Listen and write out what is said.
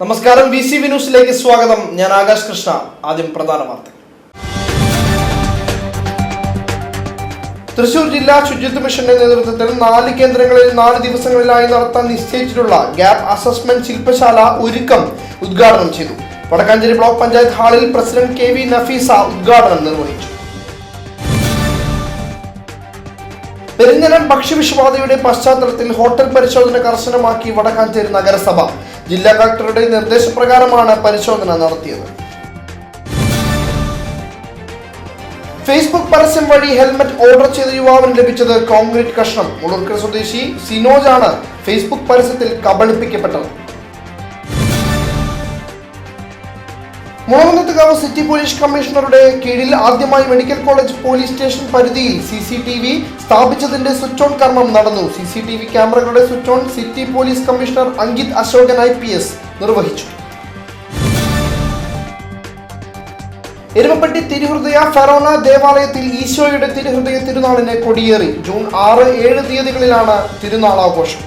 നമസ്കാരം V C V ന്യൂസിലേക്ക് സ്വാഗതം. ഞാൻ ആകാശ് കൃഷ്ണ. ആദ്യം പ്രധാന വാർത്ത തൃശൂർ ജില്ലാ ശുചിത്വ മിഷന്റെ നേതൃത്വത്തിൽ നാല് കേന്ദ്രങ്ങളിൽ നാല് ദിവസങ്ങളിലായി നടത്താൻ നിശ്ചയിച്ചിട്ടുള്ള ഗ്യാപ് അസസ്മെന്റ് ശില്പശാല ഒരുക്കം ഉദ്ഘാടനം ചെയ്തു. വടക്കാഞ്ചേരി ബ്ലോക്ക് പഞ്ചായത്ത് ഹാളിൽ പ്രസിഡന്റ് കെ വി നഫീസ ഉദ്ഘാടനം നിർവഹിച്ചു. പെരിഞ്ഞനം ഭക്ഷ്യവിഷബാധയുടെ പശ്ചാത്തലത്തിൽ ഹോട്ടൽ പരിശോധന കർശനമാക്കി വടക്കാഞ്ചേരി നഗരസഭ. ജില്ലാ കളക്ടറുടെ നിർദ്ദേശപ്രകാരമാണ് പരിശോധന നടത്തിയത്. ഫേസ്ബുക്ക് പരസ്യം വഴി ഹെൽമറ്റ് ഓർഡർ ചെയ്ത യുവാവിന് ലഭിച്ചത് കോൺക്രീറ്റ് കഷ്ണം. മുളൂർക്കര സ്വദേശി സിനോജാണ് ഫേസ്ബുക്ക് പരസ്യത്തിൽ കബളിപ്പിക്കപ്പെട്ടത്. മുളകുന്നത്തുകാവ് സിറ്റി പോലീസ് കമ്മീഷണറുടെ കീഴിൽ ആദ്യമായി മെഡിക്കൽ കോളേജ് പോലീസ് സ്റ്റേഷൻ പരിധിയിൽ സി സി ടി വി സ്ഥാപിച്ചതിന്റെ സ്വിച്ച് ഓൺ കർമ്മം നടന്നു. C C T V ക്യാമറകളുടെ switch on city police commissioner Ankit Ashokan I P S നിർവഹിച്ചു. എരുമപ്പെട്ടി തിരുഹൃദയ ഫെറോന ദേവാലയത്തിൽ ഈശോയുടെ തിരുഹൃദയ തിരുനാളിനെ കൊടിയേറി. ജൂൺ ആറ് ഏഴ് തീയതികളിലാണ് തിരുനാൾ ആഘോഷം